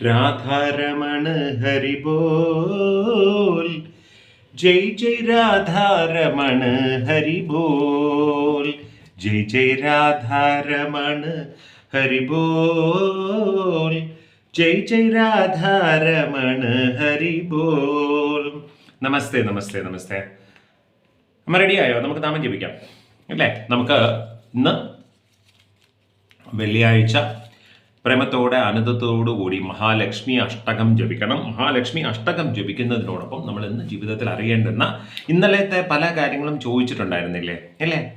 രാധാരമണ ഹരിബോൽ ജയ് ജയ് രാധാരമണ ഹരിബോൽ ജയ് ജയ് രാധാരമണ ഹരിബോൽ ജയ് ജയ് രാധാരമണ ഹരിബോൾ നമസ്തേ നമസ്തേ. നമസ്തേ അമ്മ റെഡിയായോ നമുക്ക് നാമം ജപിക്കാം. അല്ലേ? നമുക്ക് ഇന്ന് വെള്ളിയാഴ്ച പ്രേമത്തോടെ ആനന്ദത്തോടു കൂടി മഹാലക്ഷ്മി അഷ്ടകം ജപിക്കണം. മഹാലക്ഷ്മി അഷ്ടകം ജപിക്കുന്നതിനോടൊപ്പം നമ്മൾ ഇന്ന് ജീവിതത്തിൽ അറിയേണ്ടുന്ന ഇന്നലത്തെ പല കാര്യങ്ങളും ചോദിച്ചിട്ടുണ്ടായിരുന്നില്ലേ? അല്ലേ?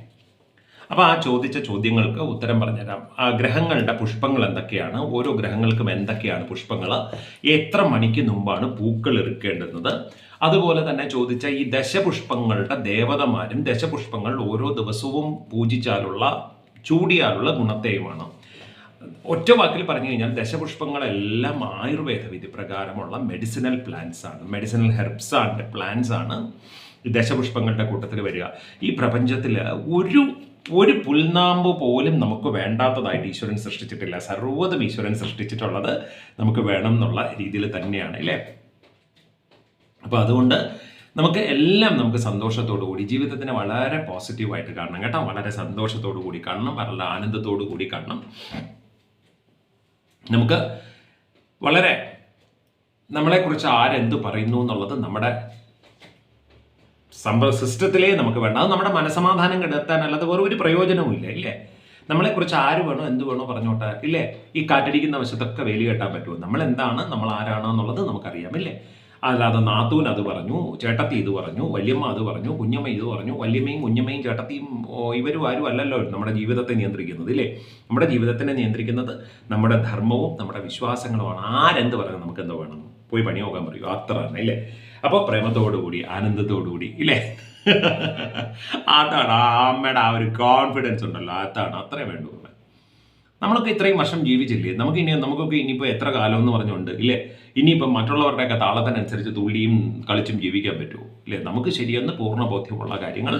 അപ്പോൾ ആ ചോദിച്ച ചോദ്യങ്ങൾക്ക് ഉത്തരം പറഞ്ഞുതരാം. ആ ഗ്രഹങ്ങളുടെ പുഷ്പങ്ങൾ എന്തൊക്കെയാണ്? ഓരോ ഗ്രഹങ്ങൾക്കും എന്തൊക്കെയാണ് പുഷ്പങ്ങൾ എത്ര മണിക്ക് മുമ്പാണ് പൂക്കൾ ഇറുക്കേണ്ടുന്നത്? അതുപോലെ തന്നെ ചോദിച്ച ഈ ദശപുഷ്പങ്ങളുടെ ദേവതമാരും ദശപുഷ്പങ്ങൾ ഓരോ ദിവസവും പൂജിച്ചാലുള്ള ചൂടിയാലുള്ള ഗുണത്തെയുമാണ്. ഒറ്റ വാക്കിൽ പറഞ്ഞു കഴിഞ്ഞാൽ ദശപുഷ്പങ്ങളെല്ലാം ആയുർവേദ വിധി പ്രകാരമുള്ള മെഡിസിനൽ പ്ലാന്റ്സ് ആണ്. മെഡിസിനൽ ഹെർബ്സ് ആണ് പ്ലാന്റ്സ് ആണ് ഈ ദശപുഷ്പങ്ങളുടെ കൂട്ടത്തിൽ വരിക. ഈ പ്രപഞ്ചത്തിൽ ഒരു ഒരു പുൽനാമ്പ് പോലും നമുക്ക് വേണ്ടാത്തതായിട്ട് ഈശ്വരൻ സൃഷ്ടിച്ചിട്ടില്ല. സർവതും ഈശ്വരൻ സൃഷ്ടിച്ചിട്ടുള്ളത് നമുക്ക് വേണം എന്നുള്ള രീതിയിൽ തന്നെയാണ് അല്ലേ? അപ്പോൾ അതുകൊണ്ട് നമുക്ക് എല്ലാം നമുക്ക് സന്തോഷത്തോടു കൂടി ജീവിതത്തിനെ വളരെ പോസിറ്റീവായിട്ട് കാണണം കേട്ടോ. വളരെ സന്തോഷത്തോടു കൂടി കാണണം വളരെ ആനന്ദത്തോടു കൂടി കാണണം. നമുക്ക് വളരെ നമ്മളെക്കുറിച്ച് ആരെന്ത് പറയുന്നു എന്നുള്ളത് നമ്മുടെ സമ്പ സിസ്റ്റത്തിലേ നമുക്ക് വേണ്ട. അത് നമ്മുടെ മനസമാധാനം കണ്ടെത്താൻ അല്ലാതെ വേറെ ഒരു പ്രയോജനവും ഇല്ല ഇല്ലേ? നമ്മളെക്കുറിച്ച് ആര് വേണോ എന്ത് വേണോ പറഞ്ഞോട്ടെ ഇല്ലേ? ഈ കാറ്റടിക്കുന്ന വശത്തൊക്കെ വേലി കെട്ടാൻ പറ്റുമോ? നമ്മൾ എന്താണ് നമ്മൾ ആരാണ് എന്നുള്ളത് നമുക്കറിയാം ഇല്ലേ? അല്ലാതെ നാത്തൂൻ അത് പറഞ്ഞു ചേട്ടത്തി ഇത് പറഞ്ഞു വല്യമ്മ അത് പറഞ്ഞു കുഞ്ഞമ്മ ഇത് പറഞ്ഞു വല്യമ്മയും കുഞ്ഞമ്മയും ചേട്ടത്തിയും ഇവരും ആരും അല്ലല്ലോ നമ്മുടെ ജീവിതത്തെ നിയന്ത്രിക്കുന്നത് ഇല്ലേ? നമ്മുടെ ജീവിതത്തിനെ നിയന്ത്രിക്കുന്നത് നമ്മുടെ ധർമ്മവും നമ്മുടെ വിശ്വാസങ്ങളുമാണ്. ആരെന്ത് പറഞ്ഞാൽ നമുക്ക് എന്തോ വേണം. പോയി പണി നോക്കാൻ പറയൂ. അത്ര തന്നെ ഇല്ലേ? അപ്പോൾ പ്രേമത്തോടുകൂടി ആനന്ദത്തോടുകൂടി ഇല്ലേ? അതാണ് ആ അമ്മയുടെ ആ ഒരു കോൺഫിഡൻസ് ഉണ്ടല്ലോ. അതാണ് അത്രേ വേണ്ടൂ. നമ്മളൊക്കെ ഇത്രയും വർഷം ജീവിച്ചില്ലേ? നമുക്ക് ഇനി നമുക്കൊക്കെ ഇനിയിപ്പോൾ എത്ര കാലം എന്ന് പറഞ്ഞുകൊണ്ട് ഇല്ലേ? ഇനിയിപ്പം മറ്റുള്ളവരുടെയൊക്കെ താളത്തിനനുസരിച്ച് തുള്ളിയും കളിച്ചും ജീവിക്കാൻ പറ്റുമോ? ഇല്ലേ? നമുക്ക് ശരിയെന്ന് പൂർണ ബോധ്യമുള്ള കാര്യങ്ങൾ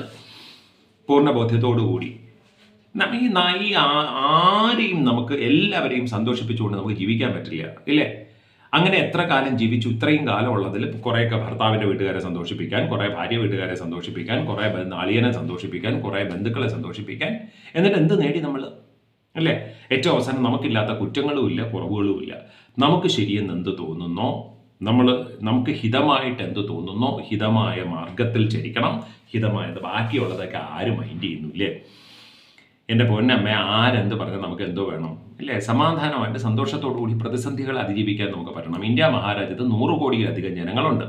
പൂർണ ബോധ്യത്തോടു കൂടി ഈ നായി ആരെയും നമുക്ക് എല്ലാവരെയും സന്തോഷിപ്പിച്ചുകൊണ്ട് നമുക്ക് ജീവിക്കാൻ പറ്റില്ല ഇല്ലേ? അങ്ങനെ എത്ര കാലം ജീവിച്ചു ഇത്രയും കാലം ഉള്ളതിൽ കുറേയൊക്കെ ഭർത്താവിന്റെ വീട്ടുകാരെ സന്തോഷിപ്പിക്കാൻ കുറേ ഭാര്യ വീട്ടുകാരെ സന്തോഷിപ്പിക്കാൻ കുറേ അളിയനെ സന്തോഷിപ്പിക്കാൻ കുറേ ബന്ധുക്കളെ സന്തോഷിപ്പിക്കാൻ എന്നിട്ട് എന്ത് നേടി നമ്മൾ അല്ലേ ഏറ്റവും അവസാനം നമുക്കില്ലാത്ത കുറ്റങ്ങളും ഇല്ല കുറവുകളും ഇല്ല നമുക്ക് ശരിയെന്ന് എന്ത് തോന്നുന്നോ? നമ്മൾ നമുക്ക് ഹിതമായിട്ട് എന്ത് തോന്നുന്നോ? ഹിതമായ മാർഗത്തിൽ ചരിക്കണം. ഹിതമായത് ബാക്കിയുള്ളതൊക്കെ ആരും മൈൻഡ് ചെയ്യുന്നു ഇല്ലേ എന്റെ പൊന്നമ്മ ആരെന്ത് പറഞ്ഞാൽ നമുക്ക് എന്തോ വേണം. അല്ലേ? സമാധാനമായിട്ട് സന്തോഷത്തോടു കൂടി പ്രതിസന്ധികൾ അതിജീവിക്കാൻ നമുക്ക് പറ്റണം. ഇന്ത്യ മഹാരാജ്യത്ത് നൂറ് കോടിയിലധികം ജനങ്ങളുണ്ട്.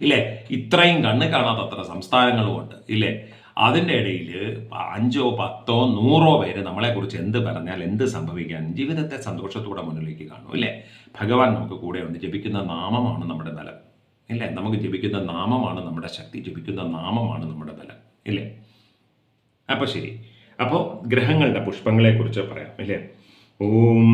ഇല്ലേ? ഇത്രയും കണ്ണ് കാണാത്തത്ര സംസ്ഥാനങ്ങളുമുണ്ട്. ഇല്ലേ? അതിന്റെ ഇടയിൽ അഞ്ചോ പത്തോ നൂറോ പേര് നമ്മളെക്കുറിച്ച് എന്ത് പറഞ്ഞാൽ എന്ത് സംഭവിക്കാൻ ജീവിതത്തെ സന്തോഷത്തോടെ മുന്നിലേക്ക് കാണും അല്ലേ ഭഗവാൻ നമുക്ക് കൂടെയുണ്ട് ജപിക്കുന്ന നാമമാണ് നമ്മുടെ ബലം ഇല്ലേ? നമുക്ക് ജപിക്കുന്ന നാമമാണ് നമ്മുടെ ശക്തി ജപിക്കുന്ന നാമമാണ് നമ്മുടെ ബലം ഇല്ലേ? അപ്പോൾ ശരി. അപ്പോൾ ഗ്രഹങ്ങളുടെ പുഷ്പങ്ങളെക്കുറിച്ച് പറയാം ഇല്ലേ? ഓം.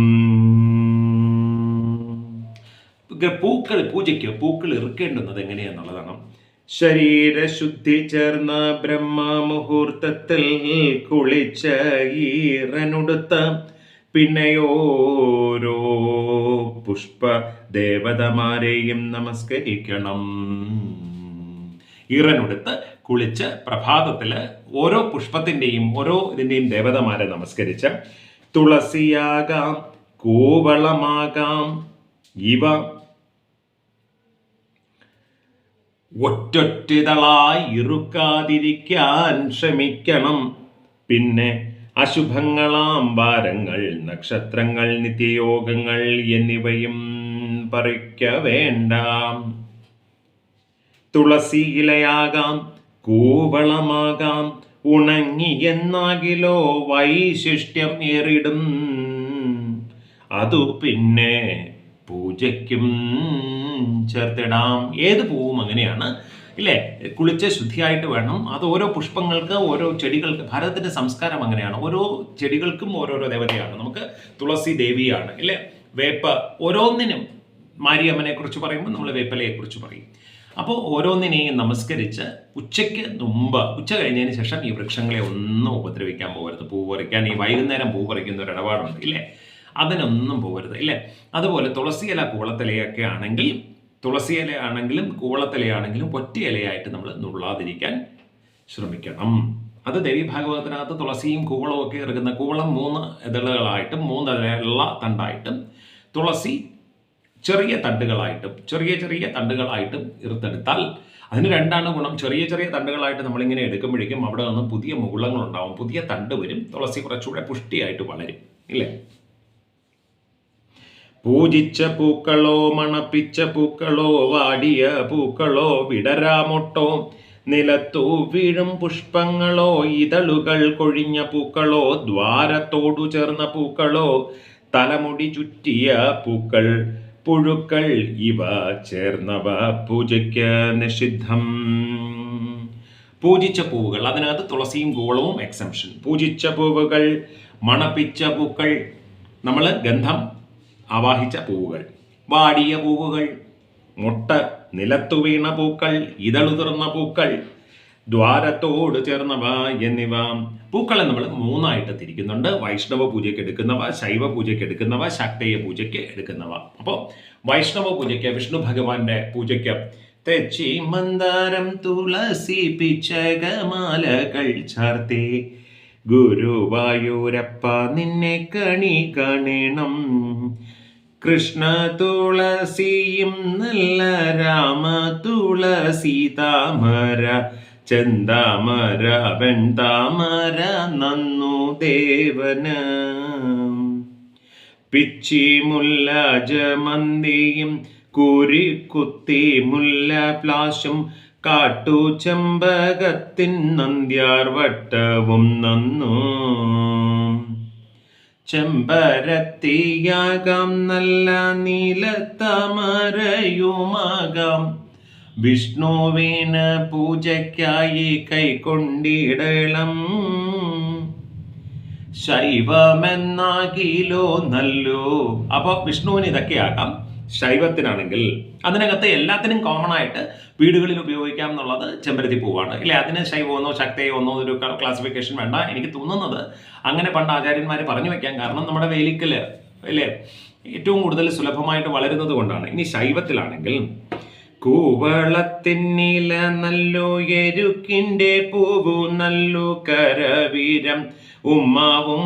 പൂക്കൾ പൂജയ്ക്ക് പൂക്കൾ ഇറുക്കേണ്ടുന്നത് എങ്ങനെയാന്നുള്ളതാണ്. ശരീരശുദ്ധി ചേർന്ന ബ്രഹ്മമുഹൂർത്തത്തിൽ കുളിച്ച ഈറനുടുത്ത പിന്നെയോരോ പുഷ്പ ദേവതമാരെയും നമസ്കരിക്കണം. ഈറനുടുത്ത് കുളിച്ച് പ്രഭാതത്തിൽ ഓരോ പുഷ്പത്തിന്റെയും ഓരോ ഇതിന്റെയും ദേവതമാരെ നമസ്കരിച്ച് തുളസിയാകാം കൂവളമാകാം ഇവ ഒറ്റൊറ്റിതളായി ഇറുക്കാതിരിക്കാൻ ശ്രമിക്കണം. പിന്നെ അശുഭങ്ങളാം വാരങ്ങൾ നക്ഷത്രങ്ങൾ നിത്യയോഗങ്ങൾ എന്നിവയും പറിക്ക വേണ്ടാം. തുളസി ഇലയാകാം കൂവളമാകാം ഉണങ്ങി എന്നാകിലോ വൈശിഷ്ട്യം ഏറിടും അതു പിന്നെ പൂജയ്ക്കും ചേർത്തിടാം. ഏത് പൂവും അങ്ങനെയാണ്. ഇല്ലേ? കുളിച്ച് ശുദ്ധിയായിട്ട് വേണം. അത് ഓരോ പുഷ്പങ്ങൾക്ക് ഓരോ ചെടികൾക്ക് ഭാരതത്തിന്റെ സംസ്കാരം അങ്ങനെയാണ്. ഓരോ ചെടികൾക്കും ഓരോരോ ദേവതയാണ്. നമുക്ക് തുളസി ദേവിയാണ്. ഇല്ലേ? വേപ്പ ഓരോന്നിനും മാരിയമ്മനെ കുറിച്ച് പറയുമ്പോൾ നമ്മൾ വേപ്പലയെ കുറിച്ച് പറയും. അപ്പോൾ ഓരോന്നിനെയും നമസ്കരിച്ച് ഉച്ചയ്ക്ക് മുമ്പ് ഉച്ച കഴിഞ്ഞതിന് ശേഷം ഈ വൃക്ഷങ്ങളെ ഒന്നും ഉപദ്രവിക്കാൻ പോകരുത്. പൂ പറിക്കാൻ ഈ വൈകുന്നേരം പൂ പറിക്കുന്ന ഒരു ഇടപാടുണ്ട്. ഇല്ലേ? അതിനൊന്നും പോകരുത് ഇല്ലേ? അതുപോലെ തുളസി ഇല കൂളത്തിലയൊക്കെ ആണെങ്കിൽ തുളസി ഇല ആണെങ്കിലും കൂളത്തിലയാണെങ്കിലും ഒറ്റ ഇലയായിട്ട് നമ്മൾ നുള്ളാതിരിക്കാൻ ശ്രമിക്കണം. അത് ദേവി ഭാഗവതത്തിനകത്ത് തുളസിയും കൂളവും ഒക്കെ ഇറങ്ങുന്ന കൂളം മൂന്ന് ഇതളുകളായിട്ടും മൂന്ന് ഇലയുള്ള തണ്ടായിട്ടും തുളസി ചെറിയ തണ്ടുകളായിട്ടും ചെറിയ ചെറിയ തണ്ടുകളായിട്ടും ഇറുത്തെടുത്താൽ അതിന് രണ്ടാണ് ഗുണം. ചെറിയ ചെറിയ തണ്ടുകളായിട്ട് നമ്മളിങ്ങനെ എടുക്കുമ്പോഴേക്കും അവിടെ നിന്ന് പുതിയ മുകുളങ്ങളുണ്ടാവും പുതിയ തണ്ട് വരും തുളസി കുറച്ചുകൂടെ പുഷ്ടിയായിട്ട് വളരും ഇല്ലേ? പൂജിച്ച പൂക്കളോ മണപ്പിച്ച പൂക്കളോ വാടിയ പൂക്കളോ വിടരാമൊട്ടോ. നിലത്തു വീഴും പുഷ്പങ്ങളോ ഇതളുകൾ കൊഴിഞ്ഞ പൂക്കളോ ദ്വാരത്തോടു ചേർന്ന പൂക്കളോ. തലമുടി ചുറ്റിയ പൂക്കൾ പുഴുക്കൾ ഇവ ചേർന്നവ പൂജയ്ക്ക് നിഷിദ്ധം. പൂജിച്ച പൂവുകൾ അതിനകത്ത് തുളസിയും കൂളവും എക്സംഷൻ പൂജിച്ച പൂവുകൾ മണപ്പിച്ച പൂക്കൾ നമ്മൾ ഗന്ധം ആവാഹിച്ച പൂവുകൾ. വാടിയ പൂവുകൾ. മുട്ട നിലത്തു വീണ പൂക്കൾ. ഇതളുതിർന്ന പൂക്കൾ. ദ്വാരത്തോട് ചേർന്നവ എന്നിവ. പൂക്കളെ നമ്മൾ മൂന്നായിട്ട് തിരിക്കുന്നുണ്ട്. വൈഷ്ണവ പൂജയ്ക്ക് എടുക്കുന്നവ ശൈവ പൂജയ്ക്ക് എടുക്കുന്നവ ശക്തയ പൂജയ്ക്ക് എടുക്കുന്നവ അപ്പോൾ വൈഷ്ണവ പൂജയ്ക്ക് വിഷ്ണു ഭഗവാന്റെ പൂജയ്ക്ക് തെച്ചി മന്ദാരം തുളസി പിച്ചകമാലകൾ ചാർത്തി. ഗുരുവായൂരപ്പ നിന്നെ കണി കാണണം. കൃഷ്ണ തുളസിയും നല്ല രാമ തുളസി താമര ചന്താമര വെൺതാമര നന്നു ദേവന. പിച്ചി മുല്ല ജമന്തിയും കുരിക്കുത്തി മുല്ല പ്ലാശും കാട്ടു ചെമ്പകത്തിൻ നന്ദ്യാർ വട്ടവും നന്നു. ചെമ്പരത്തിയാകാം നല്ല നീലത്തമരയുമാകാം. വിഷ്ണുവിന് പൂജയ്ക്കായി കൈക്കൊണ്ടിടളം ശൈവമെന്നാകിലോ നല്ലോ. അപ്പൊ വിഷ്ണുവിന് ഇതൊക്കെയാകാം. ശൈവത്തിനാണെങ്കിൽ അതിനകത്ത് എല്ലാത്തിനും കോമൺ ആയിട്ട് വീടുകളിൽ ഉപയോഗിക്കാം എന്നുള്ളത് ചെമ്പരത്തി പൂവാണ്. ഇല്ലേ? അതിന് ശൈവമെന്നോ ശക്തിയെന്നോ ഒരു ക്ലാസിഫിക്കേഷൻ വേണ്ട. എനിക്ക് തോന്നുന്നത് അങ്ങനെ പണ്ട് ആചാര്യന്മാർ പറഞ്ഞു വെക്കാൻ കാരണം നമ്മുടെ വേലിക്കൽ അല്ലേ ഏറ്റവും കൂടുതൽ സുലഭമായിട്ട് വളരുന്നത് കൊണ്ടാണ്. ഇനി ശൈവത്തിലാണെങ്കിൽ കൂവളത്തിന്നില നല്ലു എരുക്കിന്റെ പൂവു നല്ലു കരവീരം ഉമ്മാവും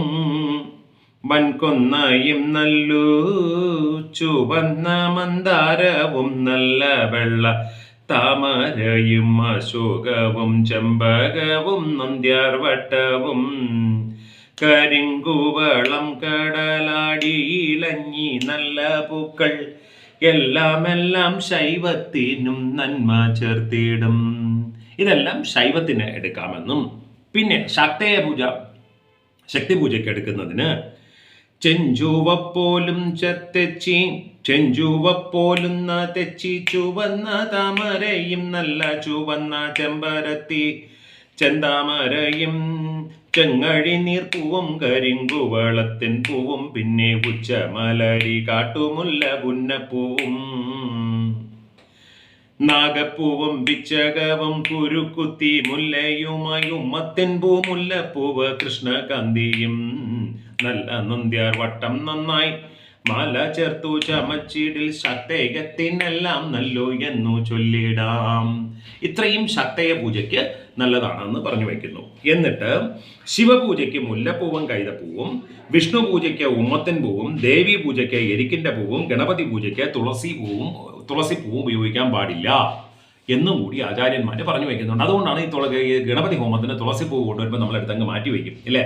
വൻകൊന്നയും നല്ലു ചുവന്ന മന്ദാരവും നല്ല വെള്ള താമരയും അശോകവും ചെമ്പകവും നന്ദ്യാർവട്ടവും കരിങ്കുവളം കടലാടിയിലഞ്ഞി നല്ല പൂക്കൾ എല്ലാം എല്ലാം ശൈവത്തിനും നന്മ ചേർത്തിടും. ഇതെല്ലാം ശൈവത്തിന് എടുക്കാമെന്നും പിന്നെ ശക്തേയ പൂജ ശക്തി പൂജയ്ക്ക് എടുക്കുന്നതിന് ചെഞ്ചുവപ്പോലും ചത്തെച്ചി ചെഞ്ചുവപ്പോലും തെച്ചി ചുവന്ന താമരയും നല്ല ചുവന്ന ചെമ്പരത്തി. ചെന്താമരയും ചെങ്ങഴി നീർപ്പൂവും കരിങ്കുവളത്തിൻ പൂവും പിന്നെ ഉച്ചമലരി കാട്ടുമുല്ല പുന്നപ്പൂവും. നാഗപ്പൂവും പിച്ചകവും കുരുക്കുത്തി മുല്ലയുമായി ഉമ്മത്തിൻ പൂമുല്ലപ്പൂവ് കൃഷ്ണകാന്തിയും. നല്ല നന്ദ്യാർ വട്ടം നന്നായി. മാല ചേർത്തു ചമച്ചിടിൽ ശക്തേകത്തിനെല്ലാം നല്ലോ എന്നു ചൊല്ലിടാം. ഇത്രയും ശക്തയ പൂജയ്ക്ക് നല്ലതാണെന്ന് പറഞ്ഞു വയ്ക്കുന്നു. എന്നിട്ട് ശിവപൂജയ്ക്ക് മുല്ലപ്പൂവും കൈതപ്പൂവും വിഷ്ണു പൂജയ്ക്ക് ഉമ്മത്തൻ പൂവും ദേവി പൂജയ്ക്ക് എരിക്കിന്റെ പൂവും ഗണപതി പൂജയ്ക്ക് തുളസി പൂവും തുളസി പൂവും ഉപയോഗിക്കാൻ പാടില്ല എന്നും കൂടി ആചാര്യന്മാർ പറഞ്ഞു വയ്ക്കുന്നുണ്ട്. അതുകൊണ്ടാണ് ഈ തുള ഗണപതി ഹോമത്തിന് തുളസി പൂവ് കൊണ്ടുവരുമ്പോൾ നമ്മൾ അടുത്തങ്ങ് മാറ്റി വയ്ക്കും. ഇല്ലേ?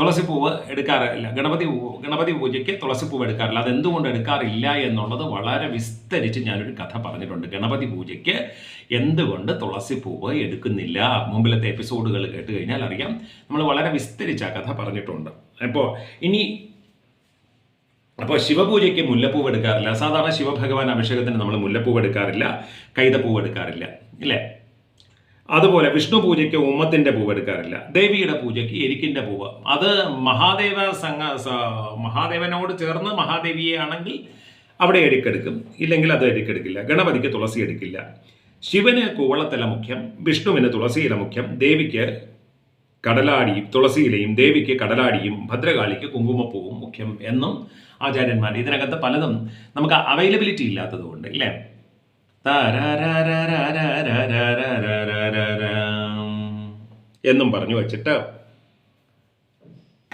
തുളസി പൂവ് എടുക്കാറില്ല. ഗണപതി ഗണപതി പൂജയ്ക്ക് തുളസി പൂവ് എടുക്കാറില്ല. അതെന്തുകൊണ്ട് എടുക്കാറില്ല എന്നുള്ളത് വളരെ വിസ്തരിച്ച് ഞാനൊരു കഥ പറഞ്ഞിട്ടുണ്ട്. ഗണപതി പൂജയ്ക്ക് എന്തുകൊണ്ട് തുളസി പൂവ് എടുക്കുന്നില്ല? മുമ്പിലത്തെ എപ്പിസോഡുകൾ കേട്ട് കഴിഞ്ഞാൽ അറിയാം. നമ്മൾ വളരെ വിസ്തരിച്ച് ആ കഥ പറഞ്ഞിട്ടുണ്ട്. അപ്പോൾ ഇനി അപ്പോൾ ശിവപൂജയ്ക്ക് മുല്ലപ്പൂവ് എടുക്കാറില്ല. സാധാരണ ശിവഭഗവാൻ അഭിഷേകത്തിന് നമ്മൾ മുല്ലപ്പൂവ് എടുക്കാറില്ല. കൈതപ്പൂവ് എടുക്കാറില്ല. ഇല്ലേ? അതുപോലെ വിഷ്ണു പൂജയ്ക്ക് ഉമ്മത്തിന്റെ പൂവ് എടുക്കാറില്ല. ദേവിയുടെ പൂജയ്ക്ക് എരിക്കിന്റെ പൂവ്. അത് മഹാദേവ സംഘ മഹാദേവനോട് ചേർന്ന് മഹാദേവിയെ ആണെങ്കിൽ അവിടെ എരിക്കെടുക്കും. ഇല്ലെങ്കിൽ അത് എരിക്കെടുക്കില്ല. ഗണപതിക്ക് തുളസി എടുക്കില്ല. ശിവന് കൂവളത്തില മുഖ്യം വിഷ്ണുവിന് തുളസിയില മുഖ്യം ദേവിക്ക് കടലാടിയും തുളസിയിലയും ദേവിക്ക് കടലാടിയും ഭദ്രകാളിക്ക് കുങ്കുമപ്പൂവും മുഖ്യം എന്നും ആചാര്യന്മാർ ഇതിനകത്ത് പലതും നമുക്ക് അവൈലബിലിറ്റി ഇല്ലാത്തതുകൊണ്ട് ഇല്ലേ എന്നും പറഞ്ഞു വച്ചിട്ട്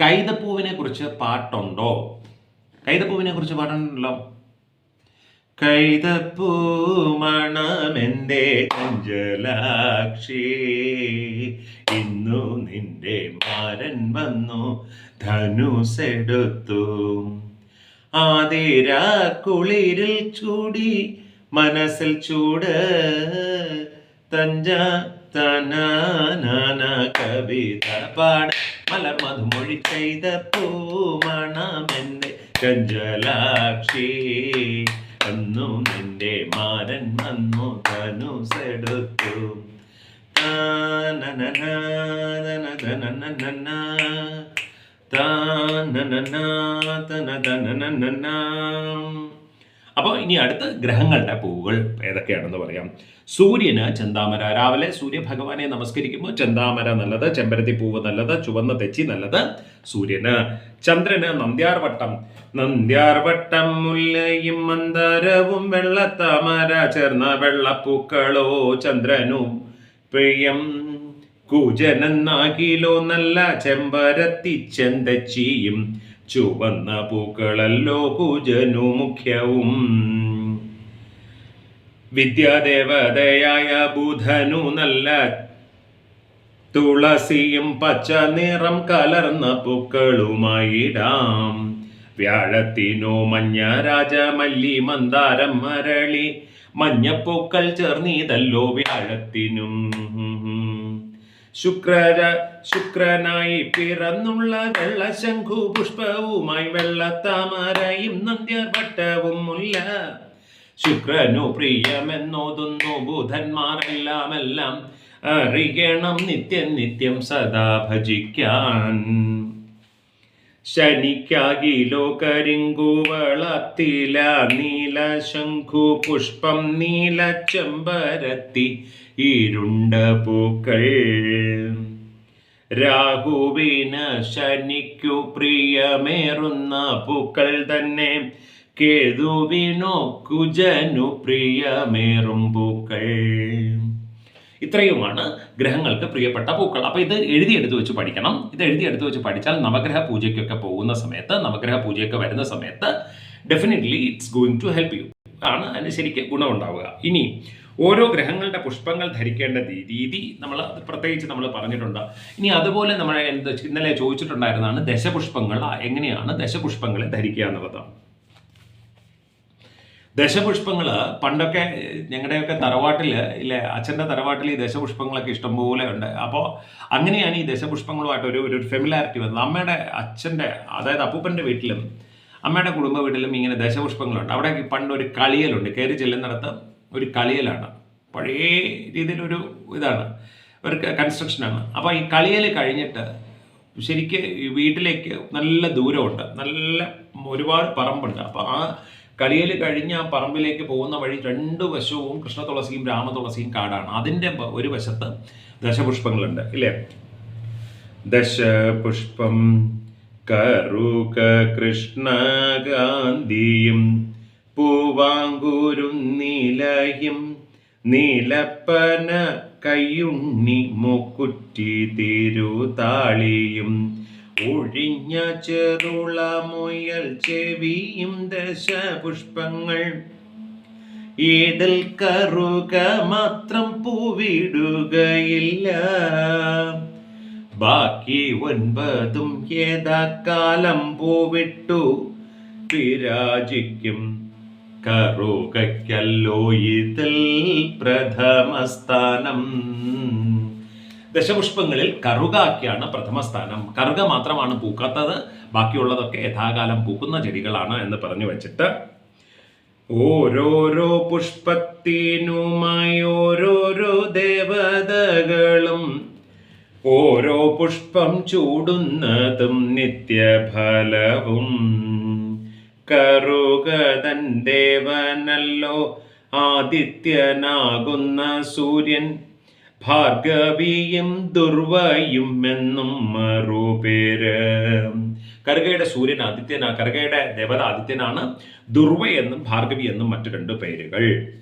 കൈതപ്പൂവിനെ കുറിച്ച് പാട്ടുണ്ടോ? കൈതപ്പൂവിനെ കുറിച്ച് പാട്ടുണ്ടല്ലോ. കൈതപ്പൂ ചഞ്ചലാക്ഷി ഇന്നു നിന്റെ മാരൻ വന്നു ധനുസെടുത്തു. ആതിരാ കുളിരിൽ ചൂടി മനസ്സിൽ ചൂട് തഞ്ച തനാന കവിത പാട. മലർ മധുമൊഴി ചെയ്ത പൂമണമെന്നെ ചഞ്ചലാക്ഷി അന്നു നിന്റെ മാരൻ വന്നു ധനുസെടുത്തു അപ്പോൾ ഇനി അടുത്ത് ഗ്രഹങ്ങളുടെ പൂവുകൾ ഏതൊക്കെയാണെന്ന് പറയാം. സൂര്യന് ചെന്താമര രാവിലെ സൂര്യഭഗവാനെ നമസ്കരിക്കുമ്പോൾ ചെന്താമര നല്ലത് ചെമ്പരത്തി പൂവ് നല്ലത് ചുവന്ന തെച്ചി നല്ലത് സൂര്യന്. ചന്ദ്രന് നന്ദ്യാർവട്ടം. നന്ദ്യാർവട്ടം മുല്ലയും മന്ദരവും വെള്ളത്താമര ചേർന്ന വെള്ളപ്പൂക്കളോ ചന്ദ്രനു. പ്രിയം കൂജനന്നാകിലോ നല്ല ചെമ്പരത്തി ചെന്തച്ചിയും ചുവന്ന പൂക്കളല്ലോ പൂജനു മുഖ്യവും. വിദ്യാദേവതയായ ബുധനു നല്ല തുളസിയും പച്ച നിറം കലർന്ന പൂക്കളുമായിടാം. വ്യാഴത്തിനോ മഞ്ഞ രാജമല്ലി മന്ദാരം മരളി മഞ്ഞപ്പൂക്കൾ ചേർന്നീതല്ലോ വ്യാഴത്തിനും. ശുക്രര ശുക്രനായി പിറന്നുള്ള വെള്ളശംഖു പുഷ്പവുമായി വെള്ളത്താമരയും നന്ദ്യവട്ടവും മുല്ല. ശുക്രനു പ്രിയമെന്നോതുന്നു ബുധന്മാരെല്ലാമെല്ലാം അറിയണം നിത്യം നിത്യം സദാ ഭജിക്കാൻ. ശനിക്കാകിലോ കരിങ്കുവളത്തില നീല ശംഖു പുഷ്പം നീല ചെമ്പരത്തി ഇരുണ്ട പൂക്കൾ രാഹുവിന് ശനിക്കു പ്രിയമേറുന്ന പൂക്കൾ തന്നെ. കേതുവിനോ കുജനു പ്രിയമേറും പൂക്കൾ. ഇത്രയുമാണ് ഗ്രഹങ്ങൾക്ക് പ്രിയപ്പെട്ട പൂക്കൾ. അപ്പോൾ ഇത് എഴുതിയെടുത്ത് വെച്ച് പഠിക്കണം. ഇത് എഴുതിയെടുത്ത് വെച്ച് പഠിച്ചാൽ നവഗ്രഹ പൂജയ്ക്കൊക്കെ പോകുന്ന സമയത്ത് നവഗ്രഹ പൂജയൊക്കെ വരുന്ന സമയത്ത് definitely it's going to help you ആണ് അതിന് ശരിക്കും ഗുണമുണ്ടാവുക. ഇനി ഓരോ ഗ്രഹങ്ങളുടെ പുഷ്പങ്ങൾ ധരിക്കേണ്ട രീതി നമ്മൾ പ്രത്യേകിച്ച് നമ്മൾ പറഞ്ഞിട്ടുണ്ട്. ഇനി അതുപോലെ നമ്മൾ എന്ത് ഇന്നലെ ചോദിച്ചിട്ടുണ്ടായിരുന്നതാണ് ദശപുഷ്പങ്ങൾ. എങ്ങനെയാണ് ദശപുഷ്പങ്ങളെ ധരിക്കുക എന്നുള്ളതാണ് ദശപുഷ്പങ്ങൾ പണ്ടൊക്കെ ഞങ്ങളുടെയൊക്കെ തറവാട്ടിൽ ഇല്ലേ അച്ഛന്റെ തറവാട്ടിൽ ഈ ദശപുഷ്പങ്ങളൊക്കെ ഇഷ്ടംപോലെ ഉണ്ട്. അപ്പോൾ അങ്ങനെയാണ് ഈ ദശപുഷ്പങ്ങളുമായിട്ട് ഒരു ഒരു ഫെമിലാരിറ്റി വന്നത് അമ്മയുടെ അച്ഛന്റെ അതായത് അപ്പൂപ്പന്റെ വീട്ടിലും അമ്മയുടെ കുടുംബ വീട്ടിലും ഇങ്ങനെ ദശപുഷ്പങ്ങളുണ്ട്. അവിടെ പണ്ട് ഒരു കളിയലുണ്ട്. കയറി ചെല്ലുന്നിടത്ത് ഒരു കളിയലാണ്. പഴയ രീതിയിലൊരു ഇതാണ്. ഒരു കൺസ്ട്രക്ഷനാണ് അപ്പോൾ ഈ കളിയൽ കഴിഞ്ഞിട്ട് ശരിക്ക് വീട്ടിലേക്ക് നല്ല ദൂരമുണ്ട്. നല്ല ഒരുപാട് പറമ്പുണ്ട്. അപ്പോൾ ആ കളിയൽ കഴിഞ്ഞ് ആ പറമ്പിലേക്ക് പോകുന്ന വഴി രണ്ട് വശവും കൃഷ്ണ തുളസിയും രാമതുളസിയും കാടാണ്. അതിന്റെ ഒരു വശത്ത് ദശപുഷ്പങ്ങളുണ്ട്. ഇല്ലേ? ദശപുഷ്പം കരുക കൃഷ്ണകാന്തിയും പൂവാങ്കൂരും നിലയും നീലപ്പന കയ്യുണ്ണി മൂക്കുറ്റി തിരുതാളിയും. ഒഴിഞ്ഞ ചെറുള മുയൽ ചെവിയും ദശപുഷ്പങ്ങൾ. ഏതിൽ കറുക മാത്രം പൂവിടുകയില്ല. ബാക്കി ഒൻപതും ഏതാക്കാലം പൂവിട്ടു. വിരാജിക്കും കറുകയ്ക്കല്ലോ ഇതിൽ പ്രഥമസ്ഥാനം. ദശപുഷ്പങ്ങളിൽ കറുകാക്കിയാണ് പ്രഥമസ്ഥാനം. കറുക മാത്രമാണ് പൂക്കാത്തത്. ബാക്കിയുള്ളതൊക്കെ യഥാകാലം പൂക്കുന്ന ചെടികളാണ് എന്ന് പറഞ്ഞു വെച്ചിട്ട് ഓരോരോ പുഷ്പത്തിനുമായി ഓരോരോ ദേവതകളും ഓരോ പുഷ്പം ചൂടുന്നതും നിത്യഫലവും. കറുകതൻ ദേവനല്ലോ ആദിത്യനാകുന്ന സൂര്യൻ. ഭാർഗവിയും ദുർവയും എന്നും മറുപേര്. കറുകയുടെ സൂര്യൻ ആദിത്യന കറുകയുടെ ദേവത ആദിത്യനാണ്. ദുർവ എന്നും ഭാർഗവി എന്നും മറ്റു രണ്ട് പേരുകൾ.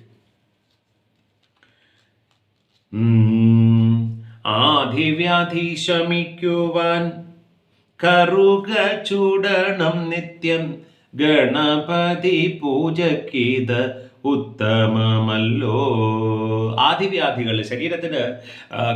ആധിവ്യാധി ശമിക്കുവാൻ കറുക ചൂടണം നിത്യം. ഗണപതി പൂജക്കിത് ഉത്തമമല്ലോ. ആദിവ്യാധികൾ ശരീരത്തിന്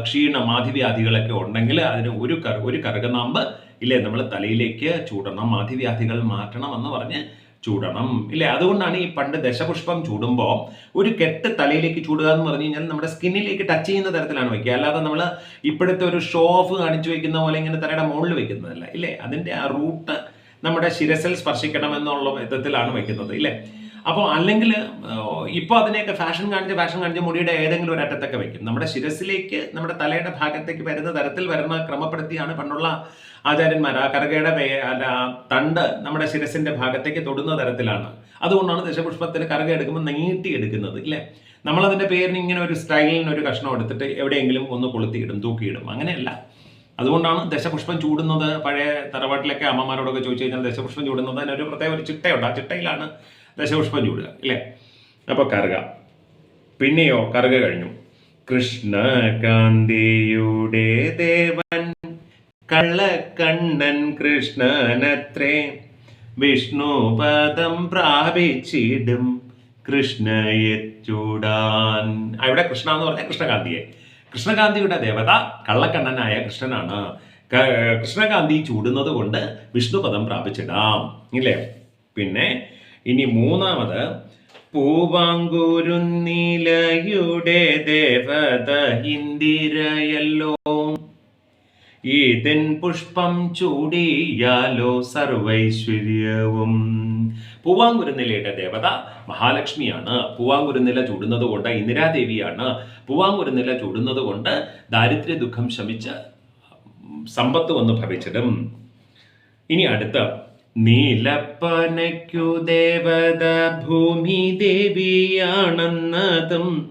ക്ഷീണം ആദിവ്യാധികളൊക്കെ ഉണ്ടെങ്കിൽ അതിന് ഒരു കറ ഒരു കറുകനാമ്പ് ഇല്ലേ നമ്മൾ തലയിലേക്ക് ചൂടണം ആദിവ്യാധികൾ മാറ്റണം എന്ന് പറഞ്ഞ് ചൂടണം ഇല്ലേ? അതുകൊണ്ടാണ് ഈ പണ്ട് ദശപുഷ്പം ചൂടുമ്പോൾ ഒരു കെട്ട് തലയിലേക്ക് ചൂടുക എന്ന് പറഞ്ഞു കഴിഞ്ഞാൽ നമ്മുടെ സ്കിന്നിലേക്ക് ടച്ച് ചെയ്യുന്ന തരത്തിലാണ് വെക്കുക അല്ലാതെ നമ്മൾ ഇപ്പോഴത്തെ ഒരു ഷോ ഓഫ് കാണിച്ചു വെക്കുന്ന പോലെ ഇങ്ങനെ തലയുടെ മുകളിൽ വെക്കുന്നതല്ല ഇല്ലേ? അതിന്റെ ആ റൂട്ട് നമ്മുടെ ശിരസിൽ സ്പർശിക്കണം എന്നുള്ള വിധത്തിലാണ് വെക്കുന്നത് ഇല്ലേ? അപ്പോൾ അല്ലെങ്കിൽ ഇപ്പോൾ അതിനെയൊക്കെ ഫാഷൻ കാണിച്ച് ഫാഷൻ കാണിച്ച് മുടിയുടെ ഏതെങ്കിലും ഒരു അറ്റത്തൊക്കെ വെക്കും. നമ്മുടെ ശിരസിലേക്ക് നമ്മുടെ തലയുടെ ഭാഗത്തേക്ക് വരുന്ന തരത്തിൽ വരുന്ന ക്രമപ്പെടുത്തിയാണ് പണ്ടുള്ള ആചാര്യന്മാർ. ആ കരകയുടെ വേ- അല്ല തണ്ട് നമ്മുടെ ശിരസിന്റെ ഭാഗത്തേക്ക് തൊടുന്ന തരത്തിലാണ്. അതുകൊണ്ടാണ് ദശപുഷ്പത്തിന് കറുക എടുക്കുമ്പോൾ നീട്ടി എടുക്കുന്നത് ഇല്ലേ? നമ്മളതിന്റെ പേരിന് ഇങ്ങനെ ഒരു സ്റ്റൈലിന് ഒരു കഷ്ണം എടുത്തിട്ട് എവിടെയെങ്കിലും ഒന്ന് കൊളുത്തിയിടും തൂക്കിയിടും. അങ്ങനെയല്ല. അതുകൊണ്ടാണ് ദശപുഷ്പം ചൂടുന്നത്. പഴയ തറവാട്ടിലൊക്കെ അമ്മമാരോടൊക്കെ ചോദിച്ചു കഴിഞ്ഞാൽ ദശപുഷ്പം ചൂടുന്നത് അതിനൊരു പ്രത്യേക ഒരു ചിട്ടയുണ്ട്. ആ ചിട്ടയിലാണ് ദശപുഷ്പം ചൂടുക ഇല്ലേ അപ്പോൾ കറുക. പിന്നെയോ കറുക കഴിഞ്ഞു. കൃഷ്ണകാന്തിയുടെ ദേവൻ കള്ളക്കണ്ണൻ കൃഷ്ണനത്രേ. വിഷ്ണുപദം പ്രാപിച്ചിടും കൃഷ്ണയെ ചൂടാൻ. അവിടെ കൃഷ്ണ എന്ന് പറഞ്ഞാൽ കൃഷ്ണകാന്തിയെ. കൃഷ്ണകാന്തിയുടെ ദേവത കള്ളക്കണ്ണനായ കൃഷ്ണനാണ്. കൃഷ്ണകാന്തി ചൂടുന്നത് കൊണ്ട് വിഷ്ണുപദം പ്രാപിച്ചിടാം. ഇല്ലേ? പിന്നെ ഇനി മൂന്നാമത് പൂവാങ്കൂരുന്നിലയുടെ ദേവത ഇന്ദിരയല്ലോ ഈതൻ പുഷ്പം ചൂടിയാലോ സർവൈശ്വര്യവും. പൂവാങ്കുരുന്നിലയുടെ ദേവത മഹാലക്ഷ്മിയാണ്. പൂവാങ്കുരുന്നില ചൂടുന്നത് കൊണ്ട് ഇന്ദിരാദേവിയാണ്. പൂവാങ്കുരുന്നില ചൂടുന്നത് കൊണ്ട് ദാരിദ്ര്യ ദുഃഖം ശമിച്ച് സമ്പത്ത് വന്ന് ഭവിച്ചിടും ഇനി അടുത്ത. നീലപ്പനയ്ക്കു ദേവത ഭൂമി ദേവിയാണെന്നതും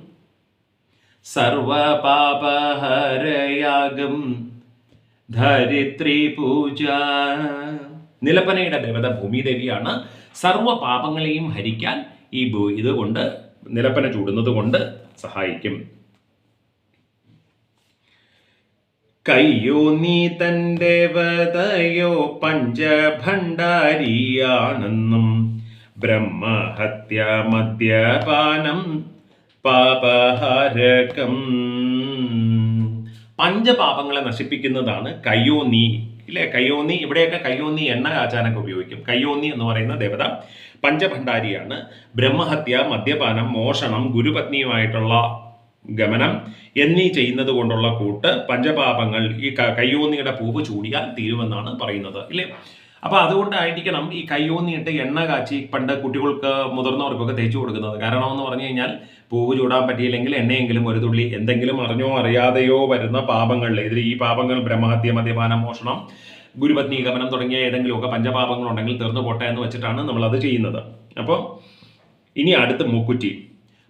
സർവപാപഹരയാകും. ധരിത്രി പൂജ നിലപ്പനയുടെ ദേവത ഭൂമിദേവിയാണ്. സർവ പാപങ്ങളെയും ഹരിക്കാൻ ഈ ഭൂ- ഇതുകൊണ്ട് നിലപ്പന ചൂടുന്നത് കൊണ്ട് സഹായിക്കും. കയ്യോ നീ തൻ ദേവതയോ പഞ്ചഭണ്ഡാരിയാണെന്നും ബ്രഹ്മഹത്യ മദ്യപാനം പാപഹാരകം. പഞ്ചപാപങ്ങളെ നശിപ്പിക്കുന്നതാണ് കയ്യോന്നി. ഇല്ലേ? കയ്യോന്നി ഇവിടെയൊക്കെ കയ്യോന്നി എണ്ണ കാച്ചാനൊക്കെ ഉപയോഗിക്കും. കയ്യോന്നി എന്ന് പറയുന്ന ദേവത പഞ്ചഭണ്ഡാരിയാണ്. ബ്രഹ്മഹത്യ മദ്യപാനം മോഷണം ഗുരുപത്നിയുമായിട്ടുള്ള ഗമനം എന്നീ ചെയ്യുന്നത് കൊണ്ടുള്ള കൂട്ട് പഞ്ചപാപങ്ങൾ ഈ കയ്യോന്നിയുടെ പൂവ് ചൂടിയാൽ തീരുമെന്നാണ് പറയുന്നത്. ഇല്ലേ? അപ്പൊ അതുകൊണ്ടായിരിക്കണം ഈ കയ്യോന്നിയിട്ട് എണ്ണ കാച്ചി പണ്ട് കുട്ടികൾക്ക് മുതിർന്നവർക്കൊക്കെ തേച്ചു കൊടുക്കുന്നത്. കാരണം എന്ന് പറഞ്ഞു കഴിഞ്ഞാൽ പൂവ് ചൂടാൻ പറ്റിയില്ലെങ്കിൽ എണ്ണയെങ്കിലും ഒരു തുള്ളി എന്തെങ്കിലും അറിഞ്ഞോ അറിയാതെയോ വരുന്ന പാപങ്ങളിൽ ഇതിൽ ഈ പാപങ്ങൾ ബ്രഹ്മഹത്യ മദ്യപാനം മോഷണം ഗുരുപത്നി ഗമനം തുടങ്ങിയ ഏതെങ്കിലുമൊക്കെ പഞ്ചപാപങ്ങളുണ്ടെങ്കിൽ തീർന്നു പോട്ടെ എന്ന് വെച്ചിട്ടാണ് നമ്മൾ അത് ചെയ്യുന്നത്. അപ്പോൾ ഇനി അടുത്ത് മുക്കുറ്റി.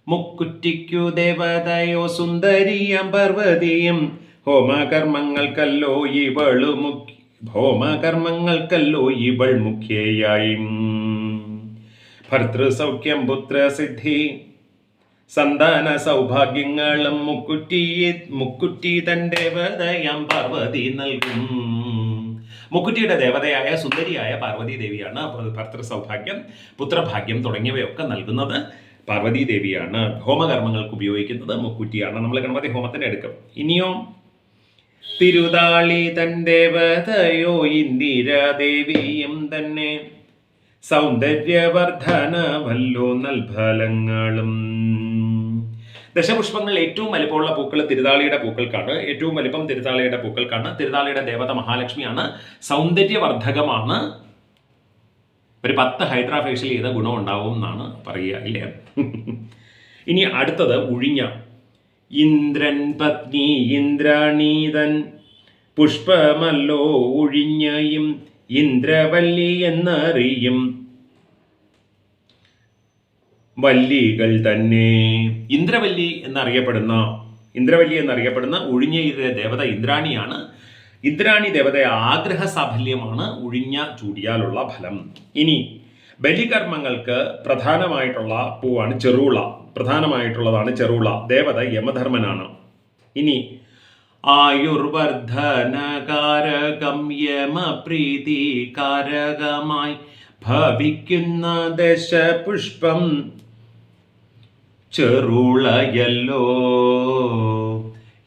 മുക്കുറ്റിക്കു ദേവതയോ സുന്ദരിയം പർവതിയും ഹോമകർമ്മങ്ങൾക്കല്ലോ ഇവളു മുഖ്യ ഹോമകർമ്മങ്ങൾക്കല്ലോ ഇവൾ മുഖ്യയായി. ഭർത്തൃസൗഖ്യം പുത്രസിദ്ധി സന്താന സൗഭാഗ്യങ്ങളും മുക്കുറ്റിയെ മുക്കുറ്റി തൻ ദേവതയാം പാർവതി നൽകും. മുക്കുറ്റിയുടെ ദേവതയായ സുന്ദരിയായ പാർവതി ദേവിയാണ് ഭർത്തൃ സൗഭാഗ്യം പുത്രഭാഗ്യം തുടങ്ങിയവയൊക്കെ നൽകുന്നത് പാർവതി ദേവിയാണ്. ഹോമകർമ്മങ്ങൾക്ക് ഉപയോഗിക്കുന്നത് മുക്കുറ്റിയാണ്. നമ്മൾ ഗണപതി ഹോമത്തിന് എടുക്കും ഇനിയോ തിരുതാളി തൻ ദേവതയോ ഇന്ദിരാദേവിയും തന്നെ സൗന്ദര്യവർദ്ധന വല്ലോ നൽഫലങ്ങളും. ദശപുഷ്പങ്ങളിൽ ഏറ്റവും വലിപ്പമുള്ള പൂക്കൾ തിരുതാളിയുടെ പൂക്കൾക്കാണ്. ഏറ്റവും വലിപ്പം തിരുതാളിയുടെ പൂക്കൾക്കാണ്. തിരുതാളിയുടെ ദേവത മഹാലക്ഷ്മിയാണ്. സൗന്ദര്യവർദ്ധകമാണ്. ഒരു പത്ത് ഹൈഡ്രാഫേഷ്യൽ ചെയ്ത ഗുണം ഉണ്ടാവും എന്നാണ് പറയുക ഇല്ലേ? ഇനി അടുത്തത് ഉഴിഞ്ഞ. ഇന്ദ്രൻ പത്നി ഇന്ദ്രാണീതൻ. പുഷ്പമല്ലോ ഒഴിഞ്ഞയും ഇന്ദ്രവല്ലി എന്നറിയും. വല്ലികൾ തന്നെ. ഇന്ദ്രവല്ലി എന്നറിയപ്പെടുന്ന ഇന്ദ്രവല്ലി എന്നറിയപ്പെടുന്ന ഒഴിഞ്ഞയുടെ ദേവത ഇന്ദ്രാണിയാണ്. ഇന്ദ്രാണി ദേവതയെ ആഗ്രഹ സാഫല്യമാണ് ഉഴിഞ്ഞ ചൂടിയാലുള്ള ഫലം. ഇനി ബലികർമ്മങ്ങൾക്ക് പ്രധാനമായിട്ടുള്ള പൂവാണ് ചെറുള. പ്രധാനമായിട്ടുള്ളതാണ് ചെറുള. ദേവത യമധർമ്മനാണ്. ഇനി ആയുർവർദ്ധനകാരകം യമപ്രീതികാരകമായി ഭവിക്കുന്ന ദശപുഷ്പം ചെറുളയല്ലോ.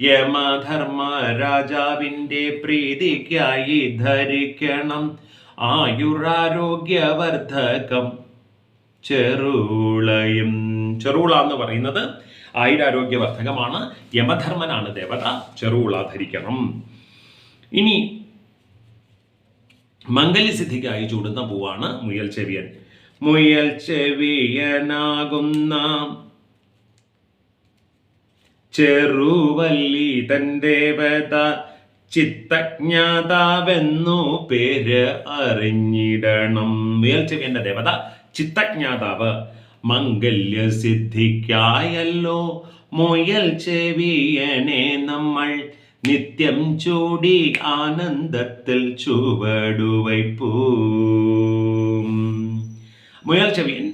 യമധർമ്മ രാജാവിന്റെ പ്രീതിക്കായി ധരിക്കണം. ആയുരാരോഗ്യവർദ്ധകം ചെറുളയും. ചെറുള എന്ന് പറയുന്നത് ആയുരാരോഗ്യവർദ്ധകമാണ്. യമധർമ്മനാണ് ദേവത. ചെറുള ധരിക്കണം. ഇനി മംഗല്യസിദ്ധിക്കായി ചൂടുന്ന പൂവാണ് മുയൽ ചെവിയൻ മുയൽ ചെവിയനാകുന്ന ചെറുവല്ലി തൻ ദേവത ചിത്തജ്ഞാതാവെന്നു പേര് അറിഞ്ഞിടണം. മുയൽ ചെവിയന്റെ ദേവത ചിത്തജ്ഞാതാവ്. മംഗല്യ സിദ്ധിക്കായല്ലോ മുയൽ ചെവിയനെ നമ്മൾ. നിത്യം ചൂടി ആനന്ദത്തിൽ ചുവടുവയ്പൂ. മുയൽ ചെവിയൻ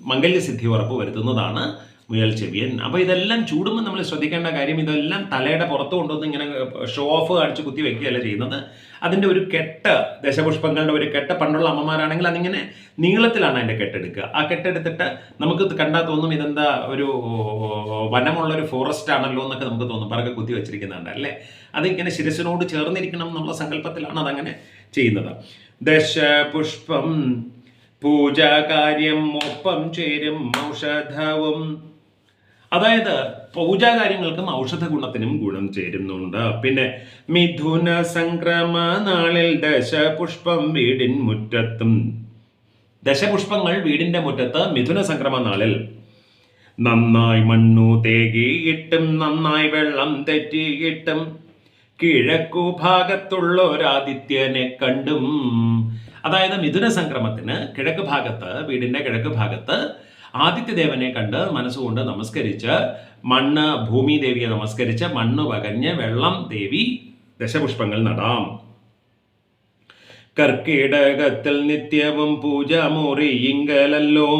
മംഗല്യസിദ്ധി ഉറപ്പ് വരുത്തുന്നതാണ് മുയൽ ചെവിയൻ അപ്പോൾ ഇതെല്ലാം ചൂടുമ്പോൾ നമ്മൾ ശ്രദ്ധിക്കേണ്ട കാര്യം ഇതെല്ലാം തലയുടെ പുറത്ത് കൊണ്ടുവന്ന് ഇങ്ങനെ ഷോ ഓഫ് കാണിച്ച് കുത്തി വെക്കുകയല്ല ചെയ്യുന്നത്. അതിന്റെ ഒരു കെട്ട് ദശപുഷ്പങ്ങളുടെ ഒരു കെട്ട് പണ്ടുള്ള അമ്മമാരാണെങ്കിൽ അതിങ്ങനെ നീളത്തിലാണ് അതിന്റെ കെട്ടെടുക്കുക. ആ കെട്ടെടുത്തിട്ട് നമുക്ക് കണ്ടാൽ തോന്നും ഇതെന്താ ഒരു വനമുള്ള ഒരു ഫോറസ്റ്റ് ആണല്ലോ എന്നൊക്കെ നമുക്ക് തോന്നും. പറക്കെ കുത്തി വെച്ചിരിക്കുന്നുണ്ട് അല്ലേ? അതിങ്ങനെ ശിരസിനോട് ചേർന്നിരിക്കണം എന്നുള്ള സങ്കല്പത്തിലാണ് അതങ്ങനെ ചെയ്യുന്നത്. ദശപുഷ്പം പൂജാകാര്യം ഒപ്പം ചേരും ഔഷധവും അതായത് പൂജാ കാര്യങ്ങൾക്കും ഔഷധ ഗുണത്തിനും ഗുണം ചേരുന്നുണ്ട്. പിന്നെ മിഥുന സംക്രമ നാളിൽ ദശപുഷ്പം വീടിൻ മുറ്റത്തും. ദശപുഷ്പങ്ങൾ വീടിന്റെ മുറ്റത്ത് മിഥുന സംക്രമ നാളിൽ. നന്നായി മണ്ണു തേകിയിട്ടും നന്നായി വെള്ളം തെറ്റിയിട്ടും കിഴക്കു ഭാഗത്തുള്ള ഒരാദിത്യനെ കണ്ടും. അതായത് മിഥുന സംക്രമത്തിന് കിഴക്ക് ഭാഗത്ത് വീടിന്റെ കിഴക്ക് ഭാഗത്ത് ആദിത്യദേവനെ കണ്ട് മനസ്സുകൊണ്ട് നമസ്കരിച്ച് മണ്ണ് ഭൂമി ദേവിയെ നമസ്കരിച്ച് മണ്ണ് വകഞ്ഞ് വെള്ളം ദേവി ദശപുഷ്പങ്ങൾ നടാം. കർക്കിടകത്തിൽ നിത്യവും പൂജ ഇങ്കലല്ലോ.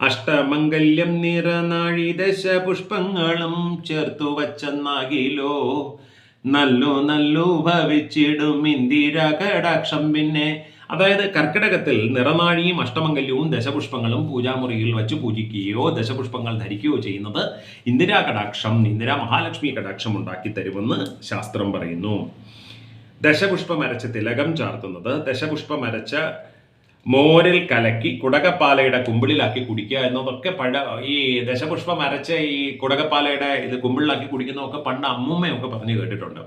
അഷ്ടമംഗല്യം നിറനാഴി ദശപുഷ്പങ്ങളും ചേർത്തു വച്ചെന്നാകിലോ. നല്ലു നല്ലു ഭവിച്ചിടും ഇന്ദിര കടാക്ഷം പിന്നെ അതായത് കർക്കിടകത്തിൽ നിറനാഴിയും അഷ്ടമംഗല്യവും ദശപുഷ്പങ്ങളും പൂജാമുറിയിൽ വച്ച് പൂജിക്കുകയോ ദശപുഷ്പങ്ങൾ ധരിക്കുകയോ ചെയ്യുന്നത് ഇന്ദിരാ കടാക്ഷം ഇന്ദിരാ മഹാലക്ഷ്മി കടാക്ഷം ഉണ്ടാക്കി തരുമെന്ന് ശാസ്ത്രം പറയുന്നു. ദശപുഷ്പം അരച്ച് തിലകം ചാർത്തുന്നത് ദശപുഷ്പം അരച്ച മോരിൽ കലക്കി കുടകപ്പാലയുടെ കുമ്പിളിലാക്കി കുടിക്കുക എന്നതൊക്കെ പഴ ഈ ദശപുഷ്പം അരച്ച ഈ കുടകപ്പാലയുടെ ഇത് കുമ്പിളിലാക്കി കുടിക്കുന്നതൊക്കെ പണ്ട് അമ്മൂമ്മയൊക്കെ പറഞ്ഞു കേട്ടിട്ടുണ്ട്.